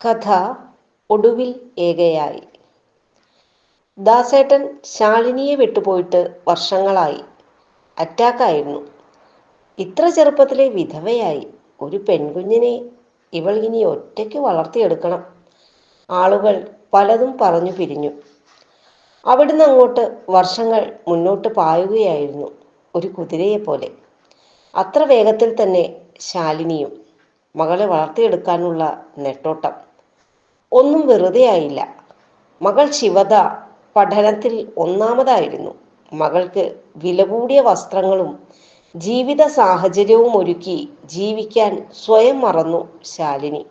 കഥ ഒടുവിൽ ഏകയായി. ദാസേട്ടൻ ശാലിനിയെ വിട്ടുപോയിട്ട് വർഷങ്ങളായി. അറ്റാക്കായിരുന്നു. ഇത്ര ചെറുപ്പത്തിലെ വിധവയായി. ഒരു പെൺകുഞ്ഞിനെ ഇവൾ ഇനി ഒറ്റയ്ക്ക് വളർത്തിയെടുക്കണം. ആളുകൾ പലതും പറഞ്ഞു പിരിഞ്ഞു. അവിടുന്ന് അങ്ങോട്ട് വർഷങ്ങൾ മുന്നോട്ട് പായുകയായിരുന്നു ഒരു കുതിരയെപ്പോലെ. അത്ര വേഗത്തിൽ തന്നെ ശാലിനിയും മകളെ വളർത്തിയെടുക്കാനുള്ള നെട്ടോട്ടം. ഒന്നും വെറുതെ ആയില്ല. മകൾ ശിവത പഠനത്തിൽ ഒന്നാമതായിരുന്നു. മകൾക്ക് വില കൂടിയ വസ്ത്രങ്ങളും ജീവിത സാഹചര്യവും ഒരുക്കി ജീവിക്കാൻ സ്വയം മറന്നു ശാലിനി.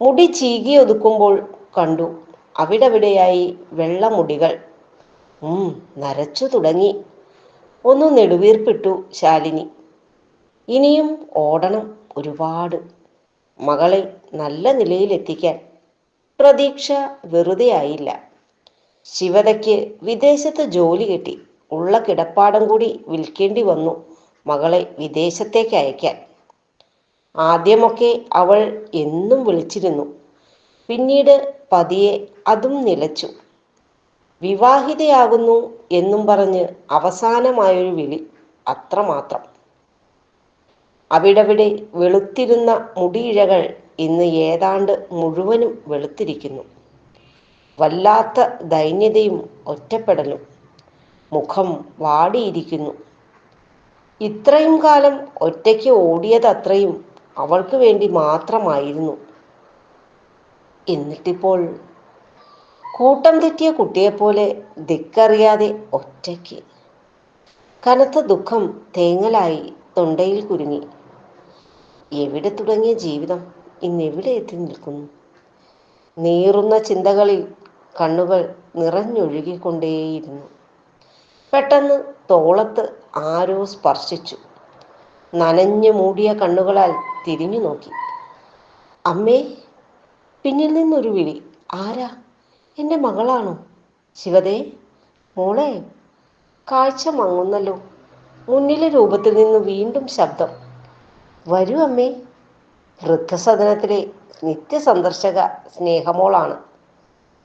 മുടി ചീകി ഒതുക്കുമ്പോൾ കണ്ടു. അവിടെവിടെയായി വെള്ളമുടികൾ. ഉം നരച്ചു തുടങ്ങി. ഒന്ന് നെടുവീർപ്പിട്ടു ശാലിനി. ഇനിയും ഓടണം ഒരുപാട്. മകളെ നല്ല നിലയിലെത്തിക്കാൻ പ്രതീക്ഷ വെറുതെ ആയില്ല ശിവതയ്ക്ക് വിദേശത്ത് ജോലി കിട്ടി. ഉള്ള കിടപ്പാടം കൂടി വിൽക്കേണ്ടി വന്നു മകളെ വിദേശത്തേക്ക് അയക്കാൻ. ആദ്യമൊക്കെ അവൾ എന്നും വിളിച്ചിരുന്നു. പിന്നീട് പതിയെ അതും നിലച്ചു. വിവാഹിതയാകുന്നു എന്നും പറഞ്ഞ് അവസാനമായൊരു വിളി അത്രമാത്രം. അവിടവിടെ വെളുത്തിരുന്ന മുടിയിഴകൾ ഇന്ന് ഏതാണ്ട് മുഴുവനും വെളുത്തിരിക്കുന്നു. വല്ലാത്ത ദൈന്യതയും ഒറ്റപ്പെടലും. മുഖം വാടിയിരിക്കുന്നു. ഇത്രയും കാലം ഒറ്റയ്ക്ക് ഓടിയതത്രയും അവൾക്ക് വേണ്ടി മാത്രമായിരുന്നു. എന്നിട്ടിപ്പോൾ കൂട്ടം തെറ്റിയ കുട്ടിയെപ്പോലെ ദിക്കറിയാതെ ഒറ്റയ്ക്ക്. കനത്ത ദുഃഖം തേങ്ങലായി തൊണ്ടയിൽ കുരുങ്ങി. എവിടെ തുടങ്ങിയ ജീവിതം? ഇന്നെവിടെ എത്തി നിൽക്കുന്നു? നീറുന്ന ചിന്തകളിൽ കണ്ണുകൾ നിറഞ്ഞൊഴുകിക്കൊണ്ടേയിരുന്നു. പെട്ടെന്ന് തോളത്ത് ആരോ സ്പർശിച്ചു. നനഞ്ഞു മൂടിയ കണ്ണുകളാൽ തിരിഞ്ഞു നോക്കി. അമ്മേ പിന്നിൽ നിന്നൊരു വിളി. ആരാ? എന്റെ മകളാണോ? ശിവദേ മോളെ കാഴ്ച മങ്ങുന്നല്ലോ. മുന്നിലെ രൂപത്തിൽ നിന്ന് വീണ്ടും ശബ്ദം. വരൂ അമ്മേ. വൃദ്ധസദനത്തിലെ നിത്യസന്ദർശക സ്നേഹമോളാണ്.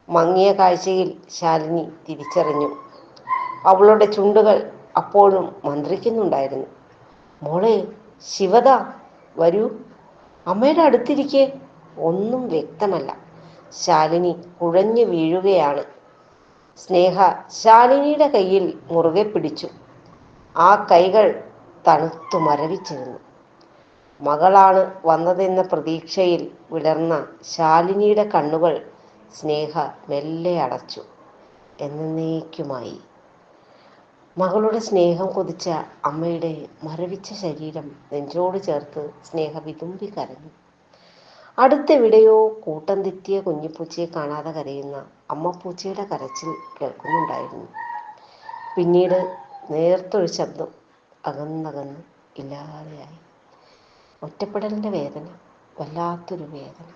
മങ്ങിയ കാഴ്ചയിൽ ശാലിനി തിരിച്ചറിഞ്ഞു. അവളുടെ ചുണ്ടുകൾ അപ്പോഴും മന്ത്രിക്കുന്നുണ്ടായിരുന്നു. മോളെ ശിവദ വരൂ. അമ്മയുടെ അടുത്തിരിക്കെ. ഒന്നും വ്യക്തമല്ല. ശാലിനി കുഴഞ്ഞു വീഴുകയാണ്. സ്നേഹ ശാലിനിയുടെ കയ്യിൽ മുറുകെ പിടിച്ചു. ആ കൈകൾ തണുത്തു മരവിച്ചിരുന്നു മകളാണ് വന്നതെന്ന പ്രതീക്ഷയിൽ വിടർന്ന ശാലിനിയുടെ കണ്ണുകൾ സ്നേഹ മെല്ലെ അടച്ചു. എന്നേക്കുമായി മകളുടെ സ്നേഹം കൊതിച്ച അമ്മയുടെ മരവിച്ച ശരീരം നെഞ്ചോട് ചേർത്ത് സ്നേഹ വിതുമ്പി കരഞ്ഞു. അടുത്തെവിടെയോ കൂട്ടം തെറ്റിയ കുഞ്ഞിപ്പൂച്ചയെ കാണാതെ കരയുന്ന അമ്മപ്പൂച്ചയുടെ കരച്ചിൽ കേൾക്കുന്നുണ്ടായിരുന്നു. പിന്നീട് നേർത്തൊരു ശബ്ദം അകന്നകന്ന് ഇല്ലാതെയായി. ഒറ്റപ്പെടലിന്റെ വേദന വല്ലാത്തൊരു വേദന.